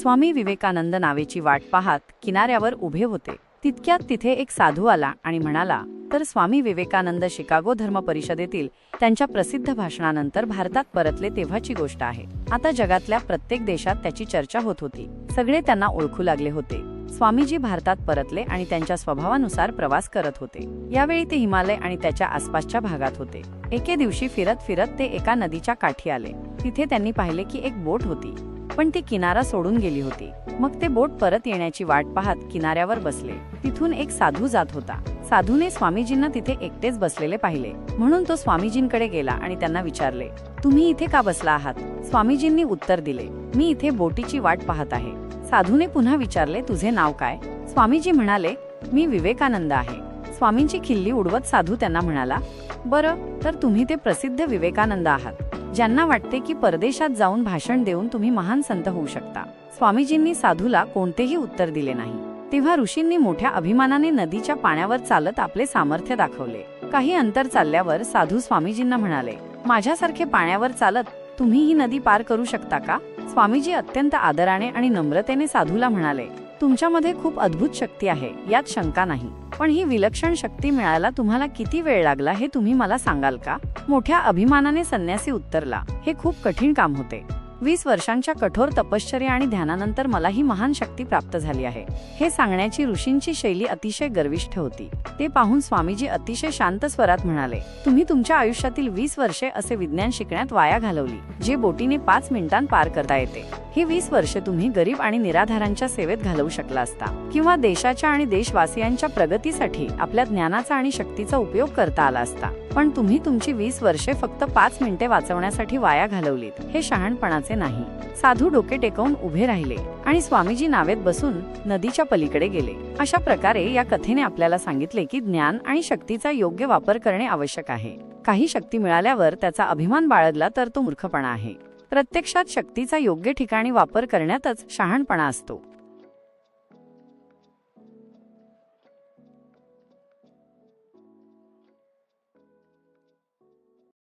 स्वामी विवेकानंद नावेची वाट पाहत किनाऱ्यावर उभे होते. तितक्यात तिथे एक साधू आला आणि म्हणाला तर स्वामी विवेकानंद शिकागो धर्म परिषदेतील त्यांच्या प्रसिद्ध भाषणानंतर भारतात परतले तेव्हाची गोष्ट आहे. आता जगातल्या प्रत्येक देशात त्याची चर्चा होत होती. सगळे त्यांना ओळखू लागले होते. स्वामीजी भारतात परतले आणि त्यांच्या स्वभावानुसार प्रवास करत होते. यावेळी ते हिमालय आणि त्याच्या आसपासच्या भागात होते. एके दिवशी फिरत फिरत ते एका नदीच्या काठी आले. तिथे त्यांनी पाहिले की एक बोट होती. पण ती किनारा सोडून गेली होती. मग ते बोट परत येण्याची वाट पाहत किनाऱ्यावर बसले. तिथून एक साधू जात होता. साधूने स्वामीजींना तिथे एकटेच बसलेले पाहिले. म्हणून तो स्वामीजींकडे गेला आणि त्यांना विचारले तुम्ही इथे का बसला आहात? स्वामीजींनी उत्तर दिले मी इथे बोटीची वाट पाहत आहे. साधूने पुन्हा विचारले तुझे नाव काय? स्वामीजी म्हणाले मी विवेकानंद आहे. स्वामींची खिल्ली उडवत साधू त्यांना म्हणाला बरं तर तुम्ही ते प्रसिद्ध विवेकानंद आहात. ज्यांना वाटते की परदेशात जाऊन भाषण देऊन तुम्ही महान संत होऊ शकता. स्वामीजींनी साधूला कोणतेही उत्तर दिले नाही. तेव्हा ऋषींनी मोठ्या अभिमानाने नदीच्या पाण्यावर चालत आपले सामर्थ्य दाखवले. काही अंतर चालल्यावर साधू स्वामीजींना म्हणाले माझ्यासारखे पाण्यावर चालत तुम्ही ही नदी पार करू शकता का? स्वामीजी अत्यंत आदराने आणि नम्रतेने साधूला म्हणाले तुमच्यामध्ये खूप अद्भुत शक्ती आहे यात शंका नाही. पण ही विलक्षण शक्ती मिळायला तुम्हाला किती वेळ लागला हे तुम्ही मला सांगाल का? मोठ्या अभिमानाने संन्यासी उत्तरला हे खूप कठीण काम होते. वीस वर्षांच्या कठोर तपश्चर्या आणि ध्यानानंतर मला ही महान शक्ती प्राप्त झाली आहे. हे सांगण्याची ऋषींची शैली अतिशय गर्विष्ठ होती. ते पाहून स्वामीजी अतिशय शांत स्वरात म्हणाले तुम्ही तुमच्या आयुष्यातील वीस वर्षे असे विज्ञान शिकण्यात वाया घालवली जे बोटीने पाच मिनिटांत पार करता येते. ही वीस वर्षे तुम्ही गरीब आणि निराधारांच्या सेवेत घालवू शकला असता. किंवा देशाच्या आणि देशवासियांच्या प्रगतीसाठी आपल्या ज्ञानाचा आणि शक्तीचा उपयोग करता आला असता. पण तुम्ही तुमची वीस वर्षे फक्त पाच मिनिटे वाचवण्यासाठी वाया घालवलीत हे शहाणपणाचे नाही. साधू डोके टेकवून उभे राहिले आणि स्वामीजी नावेत बसून नदीच्या पलीकडे गेले. अशा प्रकारे या कथेने आपल्याला सांगितले की ज्ञान आणि शक्तीचा योग्य वापर करणे आवश्यक आहे. काही शक्ती मिळाल्यावर त्याचा अभिमान बाळगला तर तो मूर्खपणा आहे. प्रत्यक्षात शक्तीचा योग्य ठिकाणी वापर करण्यातच शहाणपणा असतो.